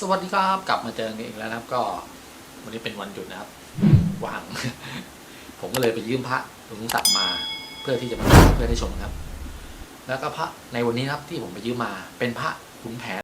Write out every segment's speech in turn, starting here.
สวัสดีครับ กลับมาเจอกันอีกแล้วนะครับ ก็วันนี้เป็นวันหยุดนะครับว่าง ผมก็เลยไปยืมพระหลวงศักดิ์มา เพื่อที่จะมาเพื่อได้ชมครับ แล้วก็พระในวันนี้ครับที่ผมไปยืมมาเป็นพระขุนแผน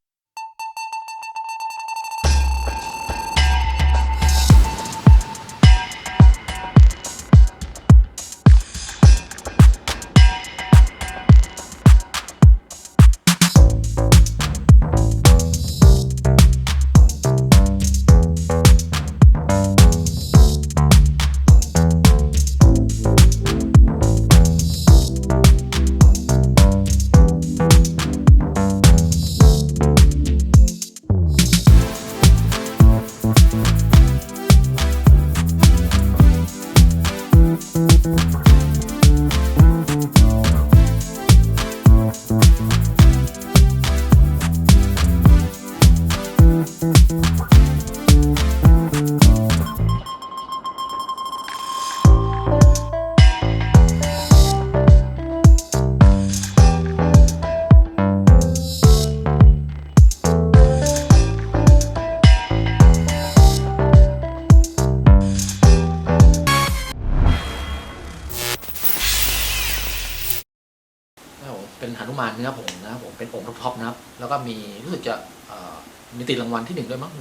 ติดรางวัลที่หนึ่งด้วยมั้ง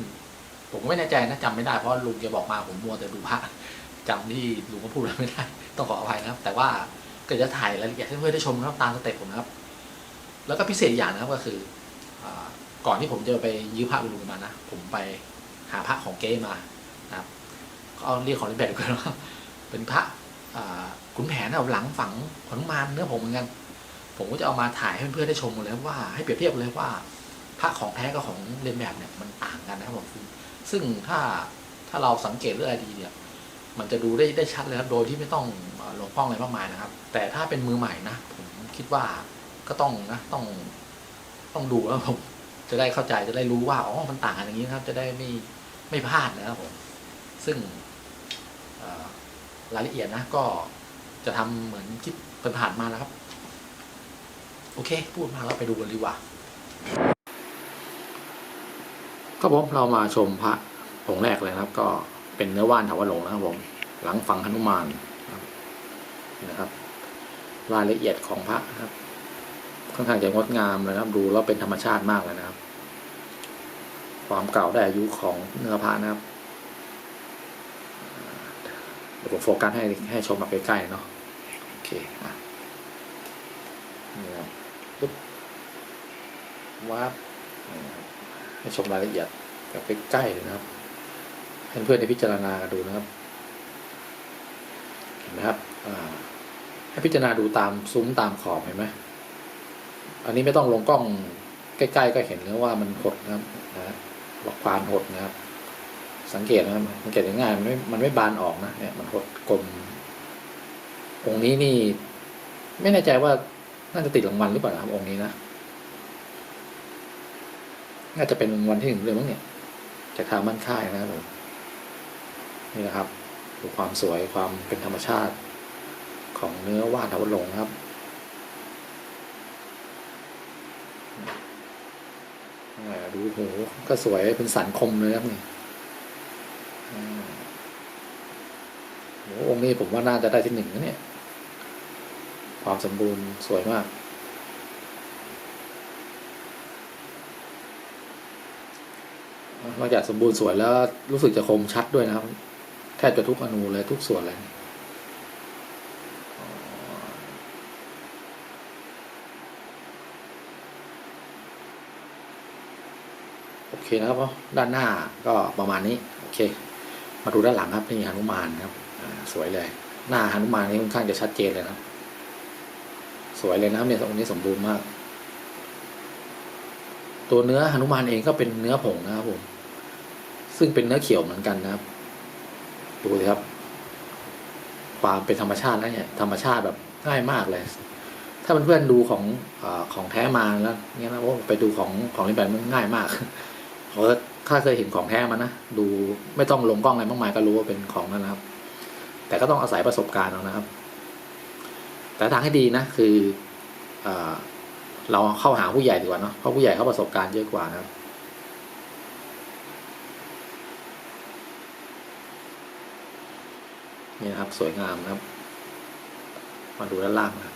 ผมก็ไม่แน่ใจนะจำไม่ได้เพราะลุงแกบอกมาผมมัวแต่ดูพระจำที่ลุงก็พูดอะไรไม่ได้ ต้องขออภัยนะครับ แต่ว่ากิดจะถ่ายรายละเอียดให้เพื่อนได้ชมนะครับตามสเต็ปผมนะครับ แล้วก็พิเศษอย่างนะครับก็คืออก่อนที่ผมจะไปยืมพระลุงมานะผมไปหาพระของเก้มานะครับก็เอาเรียกของเล่นแบบดีกว่าเนะเป็นพระขุนแผนเอาหลังฝังขนมานเนื้อผมเหมือนกัน ผมก็จะเอามาถ่ายให้เพื่อนๆได้ชมกันเลยว่าให้เปรียบเทียบเลยว่า พระของแท้กับของเลียนแบบเนี่ยมันต่างกันนะครับผมซึ่งถ้าถ้าเราสังเกตเรื่องอะไรดีเนี่ย มันจะดูได้ได้ชัดเลยครับโดยที่ไม่ต้องหลงกล้องอะไรมากมายนะครับ แต่ถ้าเป็นมือใหม่นะผมคิดว่าก็ต้องนะต้องต้องดูแล้วผมจะได้เข้าใจจะได้รู้ว่าอ๋อมันต่างกันอย่างนี้นะครับ จะได้ไม่ไม่พลาดนะครับผมซึ่งรายละเอียดนะก็จะทำเหมือนคลิปผ่านมาแล้วครับ โอเค พูดมาแล้วไปดูกันดีกว่า ก็ผมเรามาชมพระองค์แรกเลยนะครับ ก็เป็นเนื้อว่านถาวรหลงนะครับผมหลังฝังหนุมานนะครับนี่นะครับรายละเอียดของพระนะครับ ค่อนข้างจะงดงามเลยครับ ดูแล้วเป็นธรรมชาติมากเลยนะครับ ความเก่าได้อายุของเนื้อพระนะครับเดี๋ยวผมโฟกัสให้ให้ชมแบบใกล้ๆเนาะโอเคอะนี่ครับปึ๊บวับ ให้ชมรายละเอียดแบบใกล้ๆเลยนะครับ ให้เพื่อนๆได้พิจารณากันดูนะครับ เห็นไหมครับให้พิจารณาดูตามซุ้มตามขอบเห็นไหมอันนี้ไม่ต้องลงกล้องใกล้ ๆ ก็เห็นแล้วว่ามันหดนะครับนะบอกความหดนะครับ สังเกตนะครับสังเกตง่ายๆมันไม่มันไม่บานออกนะเนี่ยมันหดกลมองค์นี้นี่ ไม่แน่ใจว่าน่าจะติดรางวัลหรือเปล่าครับองค์นี้นะ น่าจะเป็นรางวัลที่หนึ่งเลยมั้งเนี่ยจากทางบ้านค่ายนะครับผมนี่นะครับดูความสวยความเป็นธรรมชาติของเนื้อว่านทาวลงครับ ดูโหก็สวยเป็นสันคมเลยครับนี่โอ่าโหองค์นี้ผมว่าน่าจะได้ที่หนึ่งนะเนี่ย ความสมบูรณ์สวยมาก นอกจากสมบูรณ์สวยแล้วรู้สึกจะคมชัดด้วยนะครับ แทบจะทุกอนูเลยทุกส่วนเลยโอเคนะครับด้านหน้าก็ประมาณนี้ โอเค มาดูด้านหลังครับนี่หนุมานครับสวยเลย หน้าหนุมานนี่ค่อนข้างจะชัดเจนเลยนะครับสวยเลยนะครับเนี่ยตรงนี้สมบูรณ์มากตัวเนื้อหนุมานเองก็เป็นเนื้อผงนะครับผม ซึ่งเป็นเนื้อเขียวเหมือนกันนะครับ ดูสิครับ ความเป็นธรรมชาตินะเนี่ยธรรมชาติแบบง่ายมากเลย ถ้าเพื่อนๆดูของอของแท้มาแล้วเนี่ยนะโอ้ไปดูของของเล่นแบบมันง่ายมากเพราะถ้าเคยเห็นของแท้มานะดูไม่ต้องลงกล้องอะไรมากมายก็รู้ว่าเป็นของนั่นนะครับ แต่ก็ต้องอาศัยประสบการณ์เอานะครับ แต่ทางให้ดีนะคืออเราเข้าหาผู้ใหญ่ดีกว่าเนาะเพราะผู้ใหญ่เขาประสบการณ์เยอะกว่านะครับ นี่นะครับ สวยงามครับ มาดูด้านล่างนะครับ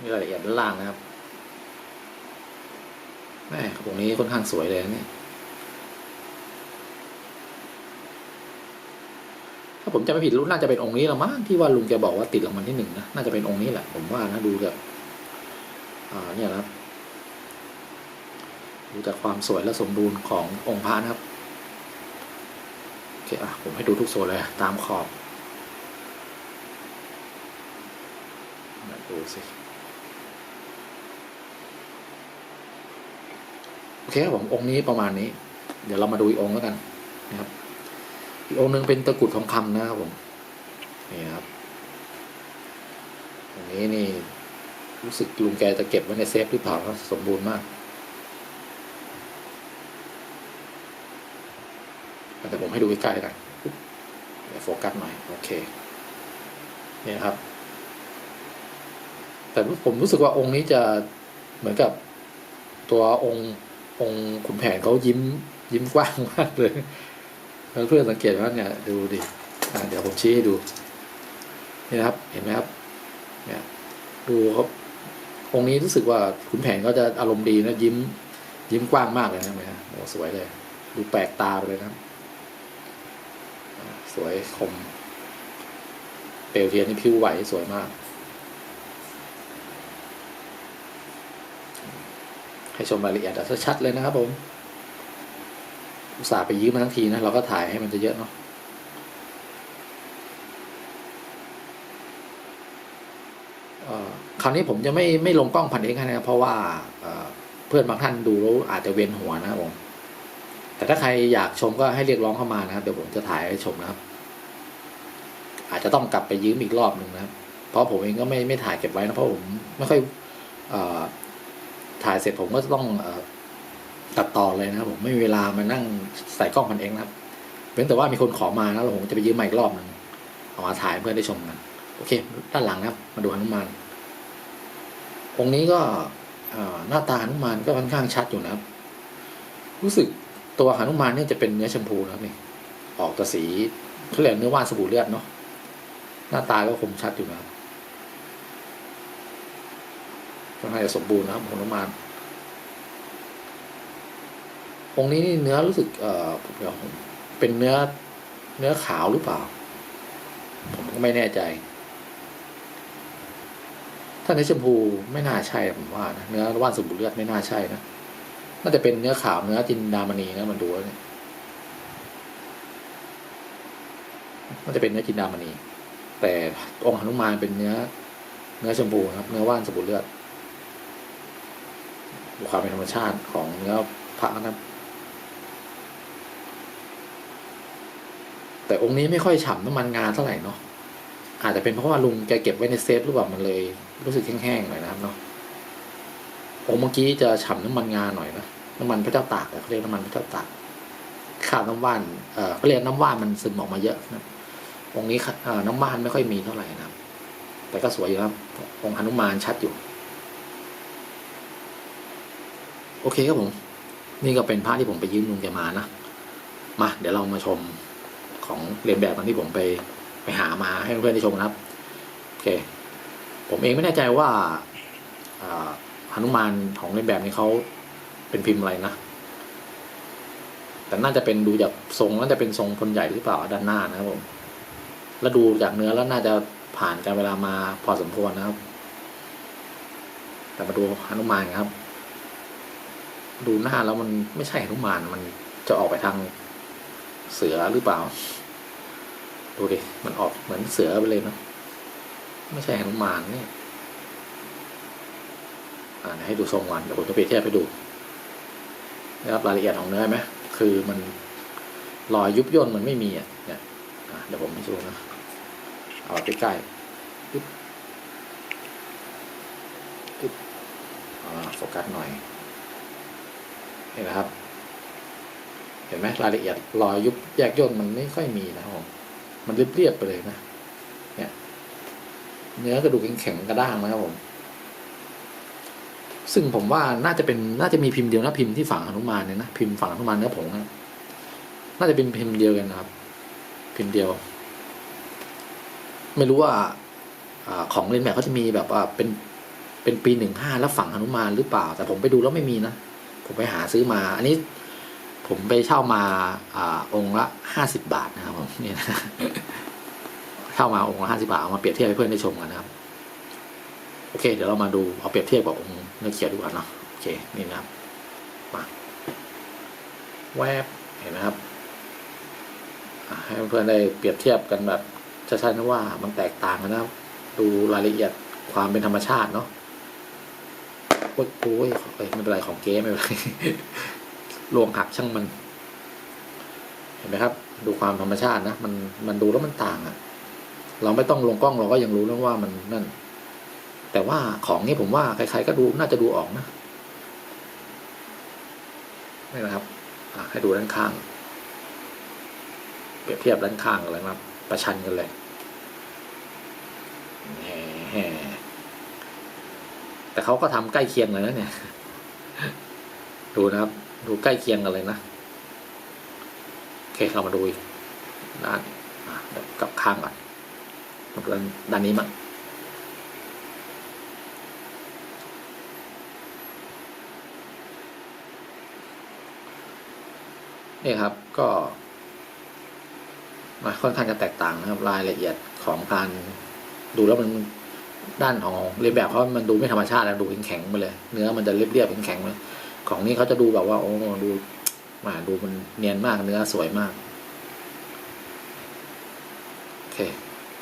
นี่รายละเอียดด้านล่างนะครับแม่ตรงนี้ค่อนข้างสวยเลยนะเนี่ยถ้าผมจำไม่ผิดรู้น่าจะเป็นองค์นี้ละมั้งที่ว่าลุงแกบอกว่าติดรางวัลที่หนึ่งนะน่าจะเป็นองค์นี้แหละ ผมว่านะดูจากอ่าเนี่ยนะครับดูจากความสวยและสมบูรณ์ขององค์พระนะครับ เคอะผมให้ดูทุกโซนเลยตามขอบมาดูสิโอเคผมองค์นี้ประมาณนี้ เดี๋ยวเรามาดูอีกองค์แล้วกันนะครับ อีกองค์หนึ่งเป็นตะกุดทองคำนะครับผมนี่ครับตรงนี้นี่รู้สึกลุงแกจะเก็บไว้ในเซฟหรือเปล่าสมบูรณ์มาก แต่ผมให้ดูใกล้ๆกันเดี๋ยวโฟกัสหน่อยโอเคนี่นะครับ แต่ผมรู้สึกว่าองค์นี้จะเหมือนกับตัวองค์องค์ขุนแผนเขายิ้ม ยิ้มกว้างมากเลยเพื่อนสังเกตว่าเนี่ยดูดิเดี๋ยวผมชี้ให้ดูนี่นะครับ เห็นไหมครับ เนี่ย ดูครับองค์นี้รู้สึกว่าขุนแผนก็จะอารมณ์ดีนะยิ้ม ยิ้มกว้างมากเลยนะไหมฮะโอ้สวยเลย ดูแปลกตาไปเลยนะครับ สวยคม เปลวเทียนนี่ผิวไหวสวยมาก ให้ชมรายละเอียดชัดๆเลยนะครับผม อุตส่าห์ไปยืมมาทั้งทีนะ เราก็ถ่ายให้มันจะเยอะเนาะคราวนี้ผมจะไม่ไม่ลงกล้องพันเอกให้นะครับเพราะว่าเเพื่อนบางท่านดูแล้วอาจจะเวียนหัวนะครับผม แต่ถ้าใครอยากชมก็ให้เรียกร้องเข้ามานะครับ เดี๋ยวผมจะถ่ายให้ชมนะครับ อาจจะต้องกลับไปยืมอีกรอบหนึ่งนะครับ เพราะผมเองก็ไม่ไม่ถ่ายเก็บไว้นะเพราะผมไม่ค่อยอถ่ายเสร็จผมก็จะต้องอตัดต่อเลยนะครับผมไม่มีเวลามานั่งใส่กล้องพันเองนะครับเว้นแต่ว่ามีคนขอมานะแล้วผมจะไปยืมใหม่อีกรอบหนึ่งเอามาถ่ายเพื่อได้ชมกันโอเค ด้านหลังนะครับ มาดูหนุมานองค์นี้ก็หน้าตาหนุมานก็ค่อนข้างชัดอยู่นะครับ รู้สึก ตัวหนุมานเนี่ยจะเป็นเนื้อชมพูนะครับนี่ออกตัวสีเขาเรียกเนื้อว่านสบู่เลือดเนาะหน้าตาก็คมชัดอยู่นะค่อนข้างจะสมบูรณ์นะครับหนุมานองค์นี้นี่เนื้อรู้สึกเอ่อเดี๋ยวผมเป็นเนื้อเนื้อขาวหรือเปล่า ผมก็ไม่แน่ใจ ถ้าเนื้อชมพูไม่น่าใช่ผมว่านะเนื้อว่านสบู่เลือดไม่น่าใช่นะ น่าจะเป็นเนื้อขาวเนื้อจินดามณีนะมันดูแล้วเนี่ยน่าจะเป็นเนื้อจินดามณี แต่องค์หนุมานเป็นเนื้อ เนื้อชมพูนะครับ เนื้อว่านสบู่เลือดดูความเป็นธรรมชาติของเนื้อพระนะครับ แต่องค์นี้ไม่ค่อยฉ่ำน้ำมันงานเท่าไหร่เนาะอาจจะเป็นเพราะว่าลุงแกเก็บไว้ในเซฟหรือเปล่ามันเลย รู้สึกแห้งๆหน่อยนะครับเนาะองค์เมื่อกี้จะฉ่ำน้ำมันงาหน่อยนะ น้ำมันพระเจ้าตากเขาเรียกน้ำมันพระเจ้าตากขาดน้ำว่านเออเขาเรียกน้ำว่านมันซึมออกมาเยอะนะองค์นี้ค่ะน้ำว่านไม่ค่อยมีเท่าไหร่นะครับแต่ก็สวยอยู่ครับองค์หนุมานชัดอยู่ โอเคครับผม นี่ก็เป็นพระที่ผมไปยืมลุงแกมานะมาเดี๋ยวเรามาชมของเรียนแบบตอนที่ผมไปไปหามาให้เพื่อนได้ชมนะครับโอเค ผมเองไม่แน่ใจว่าหนุมานของเรียนแบบนี้เขา เป็นพิมพ์อะไรนะ แต่น่าจะเป็นดูจากทรงน่าจะเป็นทรงคนใหญ่หรือเปล่าด้านหน้านะครับผมแล้วดูจากเนื้อแล้วน่าจะผ่านการเวลามาพอสมควรนะครับ แต่มาดูหนุมานครับ ดูหน้าแล้วมันไม่ใช่หนุมานมันจะออกไปทางเสือหรือเปล่า ดูดิมันออกเหมือนเสือไปเลยเนะไม่ใช่หนุมานเนี่ยอ่าให้ดูทรงก่อนเดี๋ยวผมจะเปรียบเทียบให้ดู นะครับรายละเอียดของเนื้อไหมคือมันรอยยุบย่นมันไม่มีอะเนี่ยเดี๋ยวผมให้ดูนะเอาใกล้ๆปึ๊บปึ๊บโฟกัสหน่อยเห็นไหมครับ เห็นไหมรายละเอียดรอยยุบแยกย่นมันไม่ค่อยมีนะครับผมมันเรียบๆไปเลยนะ เนี่ย เนื้อกระดูกแข็งๆกระด้างนะครับผม ซึ่งผมว่าน่าจะเป็นน่าจะมีพิมพ์เดียวนะพิมพ์ที่ฝั่งหนุมานเนี่ยนะพิมพ์ฝั่งหนุมานเนื้อผงนะน่าจะเป็นพิมพ์เดียวกันนะครับ พิมพ์เดียว ไม่รู้ว่าอของเล่นแบบเขาจะมีแบบว่าเป็นเป็นปีหนึ่งห้าแล้วฝังหนุมานหรือเปล่า แต่ผมไปดูแล้วไม่มีนะผมไปหาซื้อมา อันนี้ผมไปเช่ามาอ่าองค์ละห้าสิบบาทนะครับผมเนี่ยนะเช่ามาองค์ละห้าสิบาทเอามาเปรียบเทียบให้เพื่อนได้ชมกันนะครับ อเค เดี๋ยวเรามาดูเอาเปรียบเทียบกับองค์เนื้อเขียวดีกว่าเนาะโอเค นี่นะครับมาแวบเห็นไหมครับให้เพื่อนๆได้เปรียบเทียบกันแบบชัดๆนะว่ามันแตกต่างกันนะครับ ดูรายละเอียดความเป็นธรรมชาติเนาะโอ้ยโอ้ยเอ้ยไม่เป็นไรของเก๊ไม่เป็นไรลวงหักช่างมัน เห็นไหมครับ ดูความธรรมชาตินะ มันมันดูแล้วมันต่างอะ่ะ เราไม่ต้องลงกล้องเราก็ยังรู้แล้วว่ามันนั่น แต่ว่าของนี้ผมว่าใครๆก็ดูน่าจะดูออกนะนี่นะครับให้ดูด้านข้าง เปรียบเทียบด้านข้างกันเลยนะครับ ประชันกันเลยแต่เขาก็ทำใกล้เคียงเลยนะเนี่ย ดูนะครับ ดูใกล้เคียงกันเลยนะโอเคเรามาดูด้านกลับข้างก่อนมาดูด้านนี้มั่ง นี่ครับก็มาค่อนข้างจะแตกต่างนะครับ รายละเอียดของการดูแล้วมันด้านของเรียนแบบเขามันดูไม่ธรรมชาติแล้วดูแข็งๆไปเลย เนื้อมันจะเรียบๆแข็งๆเลยของนี้เขาจะดูแบบว่าโอ้ดูมาดูมันเนียนมากเนื้อสวยมากโอเค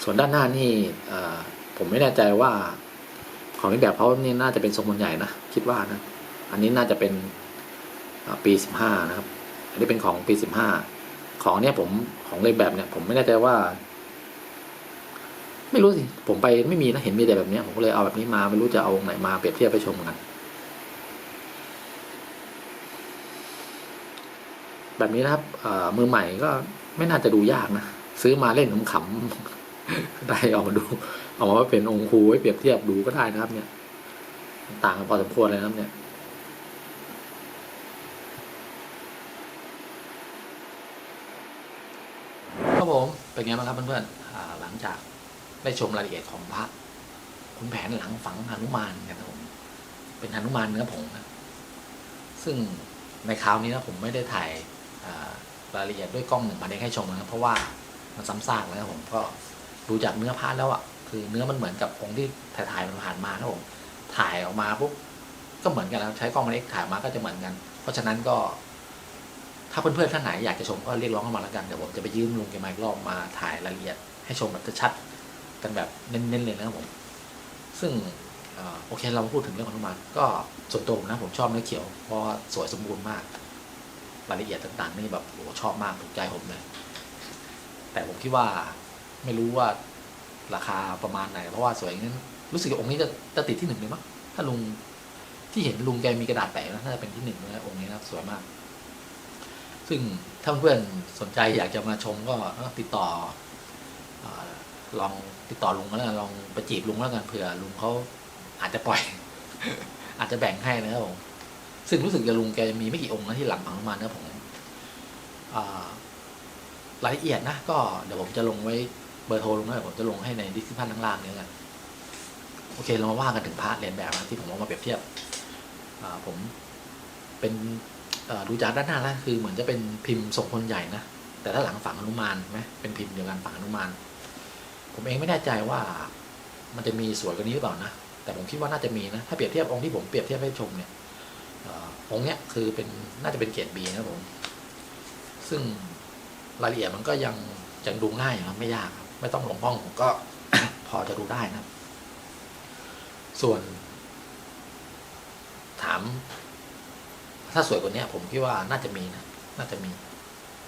ส่วนด้านหน้านี่ผมไม่แน่ใจว่า ของนี้แบบเขานี่น่าจะเป็นทรงมนใหญ่นะคิดว่านะ อันนี้น่าจะเป็นปีสิบห้านะครับ อันนี้เป็นของปีสิบห้าของเนี้ยผมของเลยแบบเนี่ย ผมไม่แน่ใจว่า ไม่รู้สิผมไปไม่มีนะเห็นมีแต่แบบเนี้ยผมก็เลยเอาแบบนี้มาไม่รู้จะเอาไหนมาเปรียบเทียบไปชมกัน แบบนี้นะครับเออมือใหม่ก็ไม่น่าจะดูยากนะซื้อมาเล่นขำๆได้เอามาดู เอามาเป็นองค์ครูไว้เปรียบเทียบดูก็ได้นะครับ เนี่ย ต่างกันพอสมควรเลยนะครับเนี่ย ครับผม เป็นไงบ้างครับเพื่อนๆหลังจากได้ชมรายละเอียดของพระขุนแผนหลังฝังหนุมานกันครับผมเป็นหนุมานเนื้อผงนะซึ่งในคราวนี้นะผมไม่ได้ถ่ายรายละเอียดด้วยกล้องหนึ่งพันเให้ชมนะเพราะว่ามันซ้ำซากแล้วครับผมก็ดูจากเนื้อผ้าแล้วอะคือเนื้อมันเหมือนกับองค์ที่ถ่ายถ่ายมันผ่านมาครับผมถ่ายออกมาปุ๊บก็เหมือนกันนะครับใช้กล้องมันเอ็กถ่ายมาก็จะเหมือนกัน เพราะฉะนั้นก็ ถ้าเพื่อนๆท่านไหนอยากจะชมก็เรียกร้องเข้ามาแล้วกันเดี๋ยวผมจะไปยืมลุงแกมาอีกรอบมาถ่ายรายละเอียด ให้ชมแบบชัดๆกันแบบเน้นๆเลยนะครับผม ซึ่งอโอเคเรามาพูดถึงเรื่องของนุมานก็ส่วนตัวผมนะผมชอบเนื้อเขียวเพราะว่าสวยสมบูรณ์มากรายละเอียดต่างๆนี่แบบโอชอบมากถูกใจผมเลย แต่ผมคิดว่าไม่รู้ว่าราคาประมาณไหน เพราะว่าสวยงั้นรู้สึกว่าองค์นี้จะจะติดที่หนึ่งเลยมั้งถ้าลุงที่เห็นลุงแกมีกระดาษแปะนะน่าจะเป็นที่หนึ่งเลยองค์นี้นะสวยมาก ซึ่งถ้าเพื่อนสนใจอยากจะมาชมก็ติดต่ออลองติดต่อลุงก็แล้วกันลองไปจีบลุงแล้วกันเผื่อลุงเขาอาจจะปล่อย อาจจะแบ่งให้นะครับผมซึ่งรู้สึกจะลุงแกมีไม่กี่องค์นะที่หลังฝังมานื้อผมรายละเอียดนะก็เดี๋ยวผมจะลงไว้เบอร์โทรลุงนะผมจะลงให้ในดิสคริปชันข้างล่างนี้กันโอเคเรามาว่ากันถึงพระเรียนแบบนะที่ผมเอามาเปรียบเทียบผมเป็น ดูจากด้านหน้าแล้วคือเหมือนจะเป็นพิมพ์ทรงคนใหญ่นะแต่ถ้าหลังฝังอนุมานไหมเป็นพิมพ์เดียวกันฝังอนุมาน ผมเองไม่แน่ใจว่ามันจะมีสวยกว่านี้หรือเปล่านะแต่ผมคิดว่าน่าจะมีนะถ้าเปรียบเทียบองค์ที่ผมเปรียบเทียบให้ชมเนี่ยองค์เนี้ยคือเป็นน่าจะเป็นเกรดบีนะผมซึ่งรายละเอียดมันก็ยังยังดูง่ายอยู่ครับไม่ยากครับไม่ต้องหลงห้องผมก็พอจะดูได้นะ ส่วน ถาม ถ้าสวยกว่านี้ผมคิดว่าน่าจะมีนะ น่าจะมี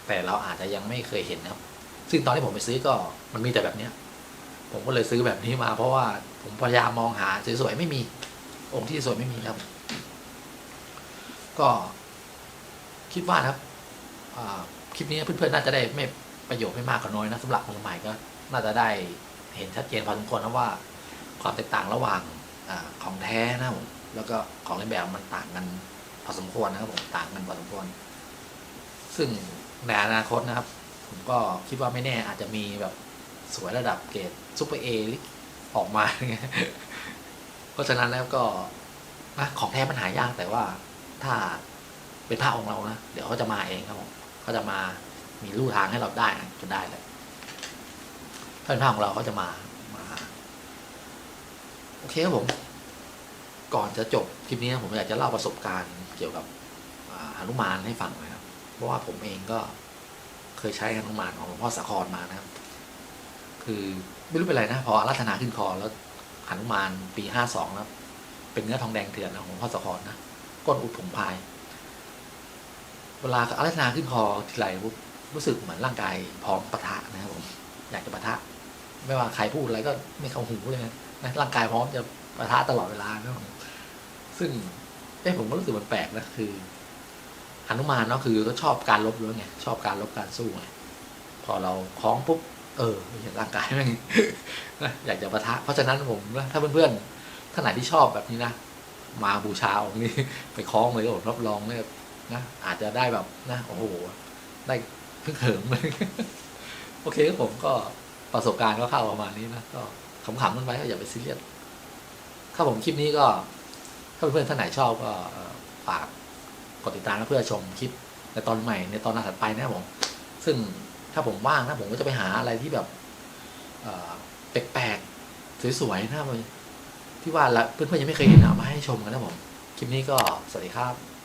แต่เราอาจจะยังไม่เคยเห็นนะครับ ซึ่งตอนที่ผมไปซื้อก็มันมีแต่แบบเนี้ย ผมก็เลยซื้อแบบนี้มาเพราะว่าผมพยายามมองหาสวยๆไม่มี องค์ที่สวยไม่มีครับ ก็คิดว่านะครับคลิปนี้เพื่อนๆน่าจะได้ไม่ประโยชน์ไม่มากก็น้อยนะสำหรับมือใหม่ก็ น่าจะได้เห็นชัดเจนพอสมควรนะว่าความแตกต่างระหว่างอของแท้นะผมแล้วก็ของในแบบมันต่างกัน พอสมควรนะครับผมต่างกันพอสมควร ซึ่งในอนาคตนะครับ ผมก็คิดว่าไม่แน่อาจจะมีแบบสวยระดับเกรดซุปเปอร์เอออกมาเพราะฉะนั้นแล้วก็ของแท้มันหายากแต่ว่าถ้าเป็นพระองค์เรานะ เดี๋ยวเขาจะมาเองครับผมเขาจะมามีลู่ทางให้เราได้นะจนได้เลยถ้าเป็นพระของเราเขาจะมามา โอเคครับผม ก่อนจะจบคลิปนี้นะผมอยากจะเล่าประสบการณ์ เกี่ยวกับอ่าหนุมานให้ฟังนะครับ เพราะว่าผมเองก็เคยใช้หนุมานของหลวงพ่อสาครมานะครับ คือไม่รู้เป็นไรนะ พออารัธนาขึ้นคอแล้วหนุมานปีห้าสองแล้วเป็นเนื้อทองแดงเถื่อนนะของหลวงพ่อสาครนะก้นอุดผงพาย เวลาอารัธนาขึ้นคอทีไรรู้สึกเหมือนร่างกายพร้อมปะทะนะครับผมอยากจะปะทะ ไม่ว่าใครพูดอะไรก็ไม่เข้าหูเลยนะร่างกายพร้อมจะปะทะตลอดเวลานะครับซึ่ง เอ้ผมก็รู้สึกมันแปลกนะคือหนุมานเนาะคือก็ชอบการลบด้วยไงชอบการลบการสู้ไงพอเราคล้องปุ๊บเออเห็นร่างกายแม่งอยากจะปะทะ เพราะฉะนั้นผมนะถ้าเพื่อนๆท่านไหนที่ชอบแบบนี้นะมาบูชาองค์นี้ ไปคล้องเลยก็ผมรับรองเลยนะอาจจะได้แบบนะโอ้โหได้พึ่งเหิมเลยโอเคผมก็ประสบการณ์ก็เข้าประมาณนี้นะก็ขำๆกันไปก็อย่าไปซีเรียสถ้าผมคลิปนี้ก็ ถ้าเพื่อนๆท่านไหนชอบก็ฝากกดติดตามนะเพื่อชมคลิปในตอนใหม่ในตอนหน้าถัดไปนะครับผม ซึ่งถ้าผมว่างนะผมก็จะไปหาอะไรที่แบบแปลกๆสวยๆนะที่ว่าเพื่อนๆยังไม่เคยเห็นเอามาให้ชมกันนะผม คลิปนี้ก็สวัสดีครับ